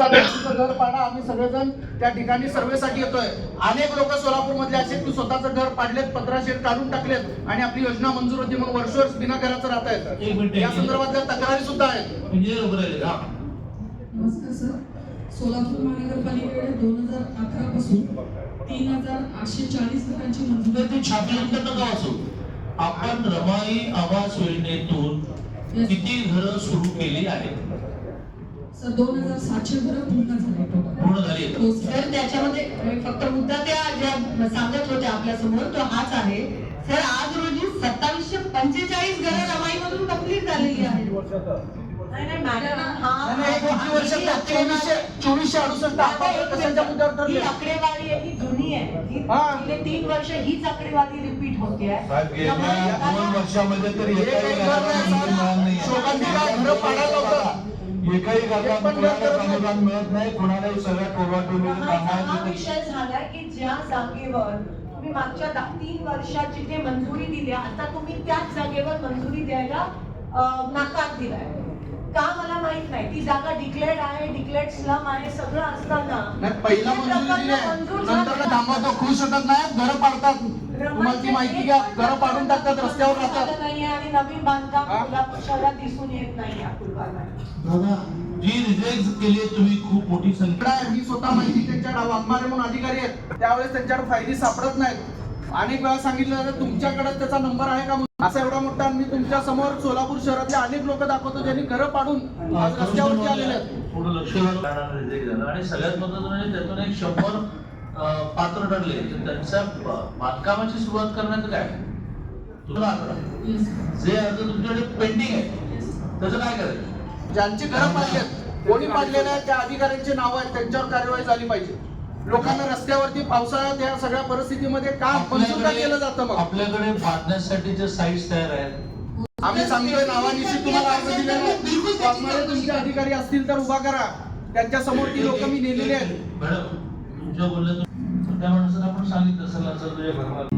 घर पाडा? आम्ही सगळेजण त्या ठिकाणी सर्वेसाठी येतोय. अनेक लोक सोलापूर मधले असे की स्वतःचं घर पाडलेत पत्रा शेड काढून टाकलेत आणि आपली योजना मंजूर होती वर्ष बिना घराचं राहत एक मिनिट, आहेत या संदर्भातल्या तक्रारी सुद्धा आहेत. हा नमस्कार सर. सोलापूर महानगरपालिकेकडे दोन हजार अकरा पासून तीन हजार आठशे चाळीस घरांची मंजुरी छापल्यानंतर नका वाचू. आपण रमाई आवास योजनेतून किती घरं सुरू केली आहेत? सर दोन हजार सातशे घरं पूर्ण झाले टोटल. पूर्ण झाली आहेत. हो सर. त्याच्यामध्ये फक्त मुद्दा त्या ज्या सांगत होत्या आपल्यासमोर तो हाच आहे. सर आज रोजी सत्तावीसशे पंचेचाळीस घरं रमाईमधून कंप्लीट झालेली हा वर्षात चोवीसशे अडुसष्ट मुद्द्यावर ही ठरले? आकडेवारी आहे ही जुनी आहे. ही हा. गेले तीन वर्ष हीच आकडेवारी रिपीट होते. साहेब गेल्या दोन वर्षामध्ये तर एकही घराला मिळालं घरं पाडायला लावतात. एकही. अनुदान मिळत नाही कुणालाही सगळ्या काम हा आहे विषय झालाय की ज्या जागेवर तुम्ही मागच्या दहा तीन वर्षात जिथे मंजुरी दिली आता तुम्ही त्याच जागेवर मंजुरी द्यायला नकार दिलाय का मला माहीत नाही? ती जागा डिक्लेअर्ड आहे डिक्लेअर्ड स्लम आहे सगळं असताना नाही पहिला मंजुरी नंतर झाले. थांबा तो खुश होतात नाही घरं पाडतात. तुम्हाला ती माहिती घ्या घरं पाडून टाकतात रस्त्यावर राहतात. नाहीये आणि नवीन बांधकाम हा? कोल्हापूर शहरात दिसून येत नाही दादा जी रिजेक्ट केली तुम्ही खूप मोठी संख्या. आहे, मी स्वतः माहिती त्यांच्या वाघमारे म्हणून अधिकारी आहेत. त्यावेळेस त्यांच्याकडे फायली सापडत नाहीत. अनेक वेळा सांगितलं तुमच्याकडे त्याचा नंबर आहे का. असा एवढा मोठा मी तुमच्यासमोर सोलापूर शहरातले अनेक लोक दाखवतो ज्यांनी घरं पाडून आज रस्त्यावरती आलेले आहेत. आणि सगळ्यात महत्वाचं म्हणजे त्यातून एक शंभर पात्र ठरले त्यांच्या बांधकामाची सुरुवात करण्याचं काय जे अर्ज तुमच्याकडे पेंडिंग आहे त्याचं काय करायचं? ज्यांची घरं पाडलेत कोणी पाडले नाही त्या अधिकाऱ्यांची नावं आहेत त्यांच्यावर कार्यवाही झाली पाहिजे. लोकांना रस्त्यावरती पावसाळ्यात या सगळ्या परिस्थितीमध्ये का मंजूर का केलं जातं मग? आपल्याकडे बांधण्यासाठीच्या साईट्स तयार आहेत. आम्ही सांगतोय नावानिशी तुम्हाला अर्ज दिलेला तुमचे अधिकारी असतील तर उभा करा. त्यांच्यासमोर ती लोक मी नेलेली आहेत. मॅडम तुमच्या बोलण्यातून त्या माणसाला आपण सांगितलं असेल असं तुझ्या घराला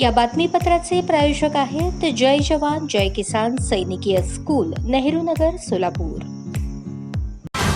या बातमीपत्राचे प्रायोजक आहेत जय जवान जय किसान सैनिकीय स्कूल नेहरू नगर सोलापूर.